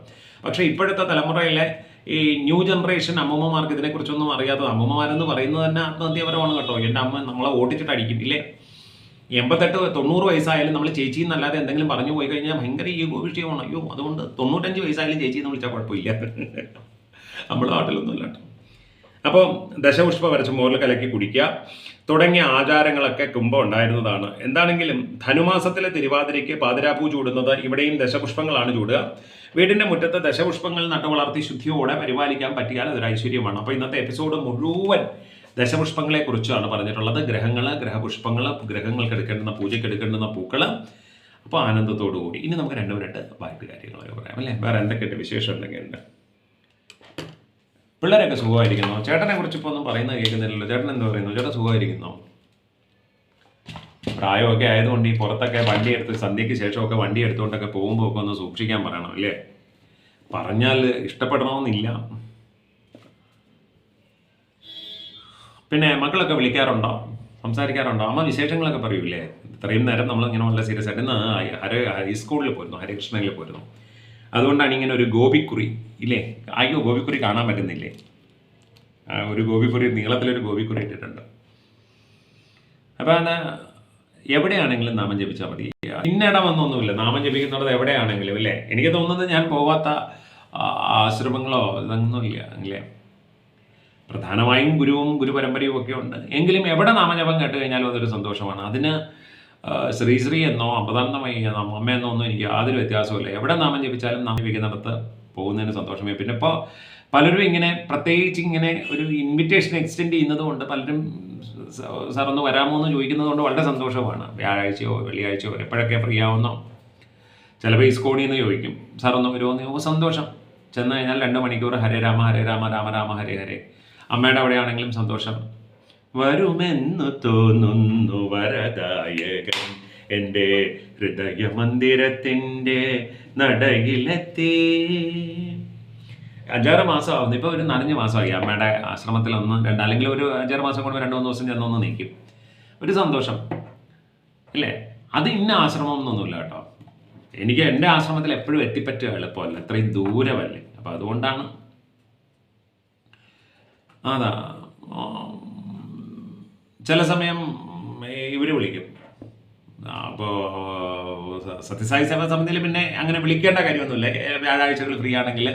പക്ഷെ ഇപ്പോഴത്തെ തലമുറയിലെ ഈ ന്യൂ ജനറേഷൻ അമ്മമ്മമാർക്ക് ഇതിനെക്കുറിച്ചൊന്നും അറിയാത്തത്. അമ്മമ്മമാരെന്ന് പറയുന്നത് തന്നെ ആത്മഹത്യാപരമാണ് കേട്ടോ. എന്റെ അമ്മ നമ്മളെ ഓടിച്ചിട്ട് അടിക്കും ഇല്ലേ എൺപത്തെട്ട് തൊണ്ണൂറ് വയസ്സായാലും നമ്മൾ ചേച്ചി എന്നല്ലാതെ എന്തെങ്കിലും പറഞ്ഞു പോയി കഴിഞ്ഞാൽ ഭയങ്കര ഈഗോ വിഷയമാണ്. അയ്യോ അതുകൊണ്ട് തൊണ്ണൂറ്റഞ്ച് വയസ്സായാലും ചേച്ചി എന്ന് വിളിച്ചാൽ കുഴപ്പമില്ല. നമ്മുടെ നാട്ടിലൊന്നും ഇല്ല കേട്ടോ. അപ്പോൾ ദശപുഷ്പ വരച്ച് മോരിൽ കലക്കി കുടിക്കുക. തുടങ്ങിയ ആചാരങ്ങളൊക്കെ കുംഭം ഉണ്ടായിരുന്നതാണ്. എന്താണെങ്കിലും ധനുമാസത്തിലെ തിരുവാതിരയ്ക്ക് പാതിരാപ്പൂ ചൂടുന്നത് ഇവിടെയും ദശപുഷ്പങ്ങളാണ് ചൂടുക. വീടിന്റെ മുറ്റത്ത് ദശപുഷ്പങ്ങൾ നട്ടു വളർത്തി ശുദ്ധിയോടെ പരിപാലിക്കാൻ പറ്റിയാൽ അതൊരു ഐശ്വര്യമാണ്. അപ്പോൾ ഇന്നത്തെ എപ്പിസോഡ് മുഴുവൻ ദശപുഷ്പങ്ങളെ കുറിച്ചാണ് പറഞ്ഞിട്ടുള്ളത്. ഗ്രഹങ്ങൾ ഗ്രഹപുഷ്പങ്ങൾ ഗ്രഹങ്ങൾക്ക് എടുക്കേണ്ടുന്ന പൂജയ്ക്ക് എടുക്കേണ്ടുന്ന പൂക്കൾ അപ്പോൾ ആനന്ദത്തോടു കൂടി. ഇനി നമുക്ക് രണ്ട് മിനിറ്റ് ബാക്കി കാര്യങ്ങളൊക്കെ പറയാം അല്ലേ? വേറെ എന്തൊക്കെയുണ്ട് വിശേഷം എന്തൊക്കെയുണ്ട്? പിള്ളേരൊക്കെ സുഖമായിരിക്കുന്നു? ചേട്ടനെ കുറിച്ച് ഇപ്പോൾ ഒന്നും പറയുന്നത് കേൾക്കുന്നില്ലല്ലോ. ചേട്ടൻ എന്ത് പറയുന്നു? ചേട്ടൻ സുഖമായിരിക്കുന്നു? പ്രായമൊക്കെ ആയതുകൊണ്ട് ഈ പുറത്തൊക്കെ വണ്ടി എടുത്ത് സന്ധ്യയ്ക്ക് ശേഷമൊക്കെ വണ്ടി എടുത്തുകൊണ്ടൊക്കെ പോകുമ്പോൾ ഒക്കെ ഒന്ന് സൂക്ഷിക്കാൻ പറയണം അല്ലേ? പറഞ്ഞാൽ ഇഷ്ടപ്പെടണമെന്നില്ല. പിന്നെ മക്കളൊക്കെ വിളിക്കാറുണ്ടോ? സംസാരിക്കാറുണ്ടോ? അമ്മ വിശേഷങ്ങളൊക്കെ പറയൂലേ ഇത്രയും നേരം നമ്മൾ ഇങ്ങനെ വളരെ സീരിയസ് ആയിട്ട് ഇന്ന് ഹര ഹൈസ്കൂളിൽ പോയിരുന്നു ഹരികൃഷ്ണയിൽ പോയിരുന്നു. അതുകൊണ്ടാണ് ഇങ്ങനെ ഒരു ഗോപിക്കുറി ഇല്ലേ? ആയിക്കോ ഗോപിക്കുറി കാണാൻ പറ്റുന്നില്ലേ? ഒരു ഗോപിക്കുറി നീളത്തിലൊരു ഗോപിക്കുറി ഇട്ടിട്ടുണ്ട്. അപ്പം എവിടെയാണെങ്കിലും നാമം ജപിച്ചാൽ മതി. ഇന്നിടമെന്നൊന്നുമില്ല നാമം ജപിക്കുന്നുള്ളത് എവിടെയാണെങ്കിലും അല്ലേ? എനിക്ക് തോന്നുന്നത് ഞാൻ പോവാത്ത ആശ്രമങ്ങളോ ഇതൊന്നുമില്ല അല്ലേ? പ്രധാനമായും ഗുരുവും ഗുരുപരമ്പരയും ഒക്കെ ഉണ്ട്. എങ്കിലും എവിടെ നാമജപം കേട്ട് കഴിഞ്ഞാലും അതൊരു സന്തോഷമാണ്. അതിന് ശ്രീശ്രീ എന്നോ അമൃതാനന്ദമയി എന്നോ അമ്മ എന്നോ ഒന്നും എനിക്ക് യാതൊരു വ്യത്യാസമില്ല എവിടെ നാമം ജപിച്ചാലും നാമം ജപിക്കുന്നിടത്ത് പോകുന്നതിന് സന്തോഷമേ. പിന്നെ ഇപ്പോൾ പലരും ഇങ്ങനെ പ്രത്യേകിച്ച് ഇങ്ങനെ ഒരു ഇൻവിറ്റേഷൻ എക്സ്റ്റെൻഡ് ചെയ്യുന്നത് കൊണ്ട് പലരും സാർ ഒന്ന് വരാമോ എന്ന് വളരെ സന്തോഷമാണ്. വ്യാഴാഴ്ചയോ വെള്ളിയാഴ്ചയോ എപ്പോഴൊക്കെ ഫ്രീ ആവുന്നോ? ചിലപ്പോൾ ഈസ്കോണിൽ എന്ന് ചോദിക്കും. സാർ ഒന്ന് വരുമോ എന്ന്? സന്തോഷം. ചെന്ന് കഴിഞ്ഞാൽ രണ്ട് മണിക്കൂർ. ഹരേ രാമ ഹരേ രാമ രാമ രാമ ഹരേ ഹരേ. അമ്മയുടെ അവിടെയാണെങ്കിലും സന്തോഷം. വരുമെന്നു തോന്നുന്നു വരദായകൻ. എന്റെ ഹൃദയമന്ദിരത്തിന്റെ നടയിലെത്തി. അഞ്ചാറ് മാസമാവുന്നു. ഇപ്പോൾ ഒരു നനഞ്ഞ മാസമായി. അമ്മയുടെ ആശ്രമത്തിൽ ഒന്ന് രണ്ട് അല്ലെങ്കിൽ ഒരു അഞ്ചാറ് മാസം കൊണ്ട് രണ്ട് മൂന്ന് ദിവസം ചെന്നൊന്ന് നിൽക്കും ഒരു സന്തോഷം. ഇല്ലേ? അത് ഇന്ന ആശ്രമം എന്നൊന്നുമില്ല കേട്ടോ. എനിക്ക് എന്റെ ആശ്രമത്തിൽ എപ്പോഴും എത്തിപ്പറ്റുക എളുപ്പമല്ല. ഇത്രയും ദൂരമല്ലേ? അപ്പം അതുകൊണ്ടാണ് അതാ ചില സമയം ഇവർ വിളിക്കും. അപ്പോൾ സത്യസായി സേവാ സമിതിയിൽ പിന്നെ അങ്ങനെ വിളിക്കേണ്ട കാര്യമൊന്നുമില്ല. വ്യാഴാഴ്ചകൾ ഫ്രീ ആണെങ്കിൽ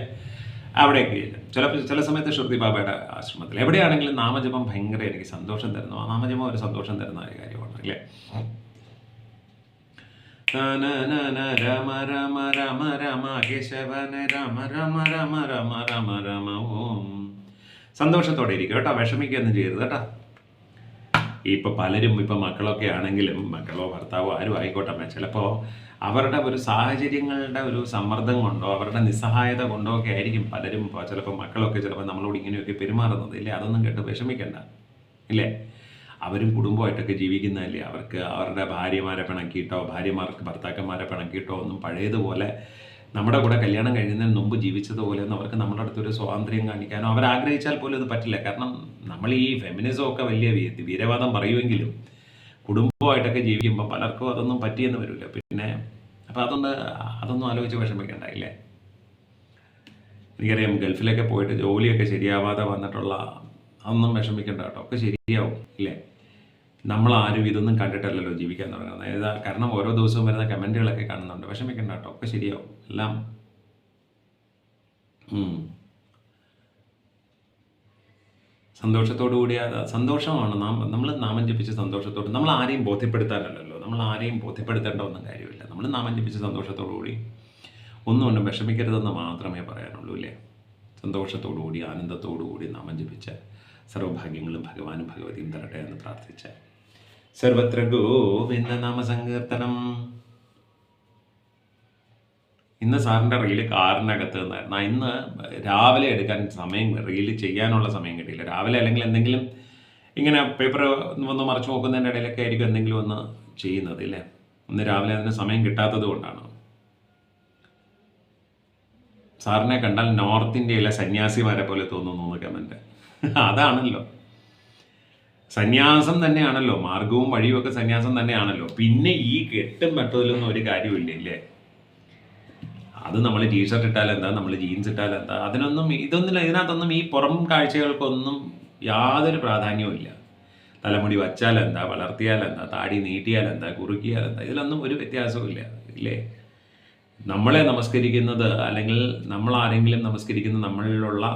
അവിടേക്ക് ഇല്ല ചില ചില സമയത്ത് ശ്രുതി ബാബയുടെ ആശ്രമത്തിൽ. എവിടെയാണെങ്കിലും നാമജപം ഭയങ്കര എനിക്ക് സന്തോഷം തരുന്നു. ആ നാമജപം ഒരു സന്തോഷം തരുന്ന ഒരു കാര്യമാണ് അല്ലേ? രമ രമ രമ രമ കേശവന രമ രമ രമ രമ രമ രമ ഓം. സന്തോഷത്തോടെ ഇരിക്കും കേട്ടോ. വിഷമിക്കുകയൊന്നും ചെയ്യരുത് കേട്ടോ. ഇപ്പൊ പലരും ഇപ്പൊ മക്കളൊക്കെ ആണെങ്കിലും മക്കളോ ഭർത്താവോ ആരും ആയിക്കോട്ടെ ചിലപ്പോൾ അവരുടെ ഒരു സാഹചര്യങ്ങളുടെ ഒരു സമ്മർദ്ദം കൊണ്ടോ അവരുടെ നിസ്സഹായത കൊണ്ടോ ഒക്കെ ആയിരിക്കും പലരും ഇപ്പോൾ ചിലപ്പോൾ മക്കളൊക്കെ ചിലപ്പോൾ നമ്മളോട് ഇങ്ങനെയൊക്കെ പെരുമാറുന്നത്. ഇല്ലേ? അതൊന്നും കേട്ട് വിഷമിക്കണ്ട. ഇല്ലേ? അവരും കുടുംബമായിട്ടൊക്കെ ജീവിക്കുന്നതല്ലേ? അവർക്ക് അവരുടെ ഭാര്യമാരെ പിണക്കിയിട്ടോ ഭാര്യമാർക്ക് ഭർത്താക്കന്മാരെ പിണക്കിയിട്ടോ ഒന്നും പഴയതുപോലെ നമ്മുടെ കൂടെ കല്യാണം കഴിയുന്നതിന് മുമ്പ് ജീവിച്ചതുപോലെ ഒന്നും അവർക്ക് നമ്മുടെ അടുത്തൊരു സ്വാതന്ത്ര്യം കാണിക്കാനോ അവർ ആഗ്രഹിച്ചാൽ പോലും ഇത് പറ്റില്ല. കാരണം നമ്മൾ ഈ ഫെമിനിസം ഒക്കെ വലിയ വീരവാദം പറയുമെങ്കിലും കുടുംബമായിട്ടൊക്കെ ജീവിക്കുമ്പോൾ പലർക്കും അതൊന്നും പറ്റിയെന്ന് വരില്ല. പിന്നെ അപ്പം അതൊന്ന് അതൊന്നും ആലോചിച്ച് വിഷമിക്കണ്ട ഇല്ലേ എനിക്കറിയാം ഗൾഫിലൊക്കെ പോയിട്ട് ജോലിയൊക്കെ ശരിയാവാതെ വന്നിട്ടുള്ള അതൊന്നും വിഷമിക്കേണ്ട കേട്ടോ. ഒക്കെ ശരിയാവും ഇല്ലേ? നമ്മൾ ആരും ഇതൊന്നും കണ്ടിട്ടല്ലല്ലോ ജീവിക്കാൻ തുടങ്ങുന്നത്. കാരണം ഓരോ ദിവസവും വരുന്ന കമന്റുകളൊക്കെ കാണുന്നുണ്ട്. വിഷമിക്കേണ്ട കേട്ടോ. ഒക്കെ ശരിയാവും. എല്ലാം. സന്തോഷത്തോടു കൂടി സന്തോഷമാണ്. നാം നമ്മൾ നാമം ജപിച്ച് സന്തോഷത്തോട് നമ്മൾ ആരെയും ബോധ്യപ്പെടുത്താനല്ലല്ലോ. നമ്മൾ ആരെയും ബോധ്യപ്പെടുത്തേണ്ട ഒന്നും കാര്യമില്ല. നമ്മൾ നാമം ജപിച്ച് സന്തോഷത്തോടു കൂടി ഒന്നും ഒന്നും വിഷമിക്കരുതെന്ന് മാത്രമേ പറയാനുള്ളൂ അല്ലേ സന്തോഷത്തോടു കൂടി ആനന്ദത്തോടു കൂടി നാമം ജപിച്ച് സർവഭാഗ്യങ്ങളും ഭഗവാനും ഭഗവതിയും തരട്ടെ എന്ന് പ്രാർത്ഥിച്ച. സർവത്ര ഗോവിന്ദ നാമ സങ്കീർത്തനം. ഇന്ന് സാറിന്റെ റീൽ കാറിനകത്ത് നിന്നായിരുന്നു. ആ, ഇന്ന് രാവിലെ എടുക്കാൻ സമയം റീൽ ചെയ്യാനുള്ള സമയം കിട്ടിയില്ല. രാവിലെ അല്ലെങ്കിൽ എന്തെങ്കിലും ഇങ്ങനെ പേപ്പർ ഒന്ന് മറിച്ച് നോക്കുന്നതിന്റെ ഇടയിലൊക്കെ ആയിരിക്കും എന്തെങ്കിലും ഒന്ന് ചെയ്യുന്നത് ഇല്ലേ? ഇന്ന് രാവിലെ അതിന് സമയം കിട്ടാത്തത് കൊണ്ടാണ്. സാറിനെ കണ്ടാൽ നോർത്ത് ഇന്ത്യയിലെ സന്യാസിമാരെ പോലെ തോന്നുന്നു എന്ന് കമന്റ്. അതാണല്ലോ. സന്യാസം തന്നെയാണല്ലോ. മാർഗവും വഴിയും ഒക്കെ സന്യാസം തന്നെയാണല്ലോ. പിന്നെ ഈ കെട്ടും പെട്ടതിലൊന്നും ഒരു കാര്യമില്ല ഇല്ലേ? അത് നമ്മൾ ടീഷർട്ട് ഇട്ടാൽ എന്താ? നമ്മൾ ജീൻസ് ഇട്ടാൽ എന്താ? അതിനൊന്നും ഇതൊന്നും ഇതിനകത്തൊന്നും ഈ പുറം കാഴ്ചകൾക്കൊന്നും യാതൊരു പ്രാധാന്യവും ഇല്ല. തലമുടി വച്ചാൽ എന്താ? വളർത്തിയാൽ എന്താ? താടി നീട്ടിയാൽ എന്താ? കുറുക്കിയാൽ എന്താ? ഇതിലൊന്നും ഒരു വ്യത്യാസവും ഇല്ല. ഇല്ലേ? നമ്മളെ നമസ്കരിക്കുന്നത് അല്ലെങ്കിൽ നമ്മൾ ആരെങ്കിലും നമസ്കരിക്കുന്ന നമ്മളിലുള്ള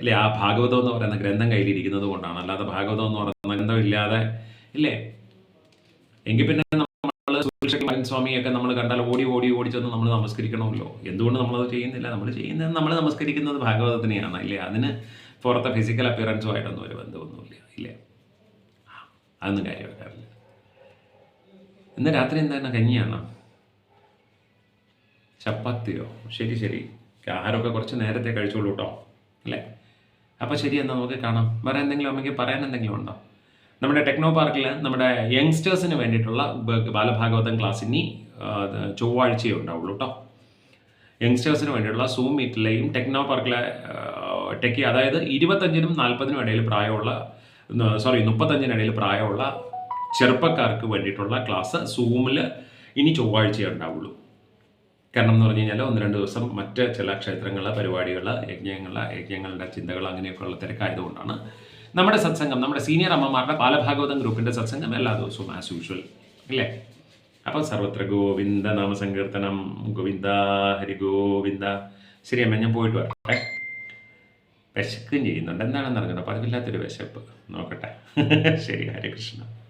ഇല്ലേ? ആ ഭാഗവതം എന്ന് പറയുന്ന ഗ്രന്ഥം കയ്യിലിരിക്കുന്നത് കൊണ്ടാണ്. അല്ലാതെ ഭാഗവതം എന്ന് പറയുന്ന ഗ്രന്ഥം ഇല്ലാതെ ഇല്ലേ? എങ്കിൽ പിന്നെ സുരക്ഷ സ്വാമിയൊക്കെ നമ്മൾ കണ്ടാൽ ഓടി ഓടി ഓടി ചെന്ന് നമ്മൾ നമസ്കരിക്കണമല്ലോ. എന്തുകൊണ്ട് നമ്മളത് ചെയ്യുന്നില്ല? നമ്മൾ ചെയ്യുന്നത് നമ്മൾ നമസ്കരിക്കുന്നത് ഭാഗവതത്തിനെയാണ് അല്ലേ അതിന് പുറത്തെ ഫിസിക്കൽ അപ്പിയറൻസുമായിട്ടൊന്നും ഒരു ബന്ധമൊന്നുമില്ല ഇല്ലേ? അതൊന്നും കാര്യമാക്കാറില്ല ഇന്ന് രാത്രി എന്താണ്? കഞ്ഞിയാണോ? ചപ്പാത്തിയോ? ശരി ശരി. ആഹാരമൊക്കെ കുറച്ച് നേരത്തെ കഴിച്ചോളൂ കേട്ടോ അല്ലേ അപ്പോൾ ശരി എന്നാൽ നമുക്ക് കാണാം. വേറെ എന്തെങ്കിലും അമ്മയ്ക്ക് പറയാൻ എന്തെങ്കിലും ഉണ്ടോ? നമ്മുടെ ടെക്നോ പാർക്കിൽ നമ്മുടെ യങ്സ്റ്റേഴ്സിന് വേണ്ടിയിട്ടുള്ള ബാലഭാഗവതം ക്ലാസ് ഇനി ചൊവ്വാഴ്ചയേ ഉണ്ടാവുള്ളൂ കേട്ടോ യങ്സ്റ്റേഴ്സിന് വേണ്ടിയിട്ടുള്ള സൂം മീറ്റിലെയും ടെക്നോ പാർക്കിലെ ടെക്കി അതായത് ഇരുപത്തഞ്ചിനും നാൽപ്പതിനും ഇടയിൽ പ്രായമുള്ള സോറി മുപ്പത്തഞ്ചിനിടയിൽ പ്രായമുള്ള ചെറുപ്പക്കാർക്ക് വേണ്ടിയിട്ടുള്ള ക്ലാസ് സൂമിൽ ഇനി ചൊവ്വാഴ്ചയേ ഉണ്ടാവുള്ളൂ. കാരണം എന്ന് പറഞ്ഞു കഴിഞ്ഞാൽ ഒന്ന് രണ്ട് ദിവസം മറ്റ് ചില ക്ഷേത്രങ്ങളിലെ പരിപാടികൾ യജ്ഞങ്ങൾ യജ്ഞങ്ങളുടെ ചിന്തകൾ അങ്ങനെയൊക്കെയുള്ള തിരക്കായതുകൊണ്ടാണ് നമ്മുടെ സത്സംഗം നമ്മുടെ സീനിയർ അമ്മമാരുടെ ബാലഭാഗവതം ഗ്രൂപ്പിന്റെ സത്സംഗം എല്ലാ ദിവസവും ആസ് യൂഷ്വൽ അല്ലേ? അപ്പോൾ സർവത്ര ഗോവിന്ദ നാമസങ്കീർത്തനം. ഗോവിന്ദ ഹരി ഗോവിന്ദ. ശരി അമ്മ ഞാൻ പോയിട്ട് വരട്ടെ. വിശക്കുകയും ചെയ്യുന്നുണ്ട്. എന്താണെന്ന് അറിഞ്ഞോ പതിവില്ലാത്തൊരു വിശപ്പ്. നോക്കട്ടെ. ശരി ഹരികൃഷ്ണ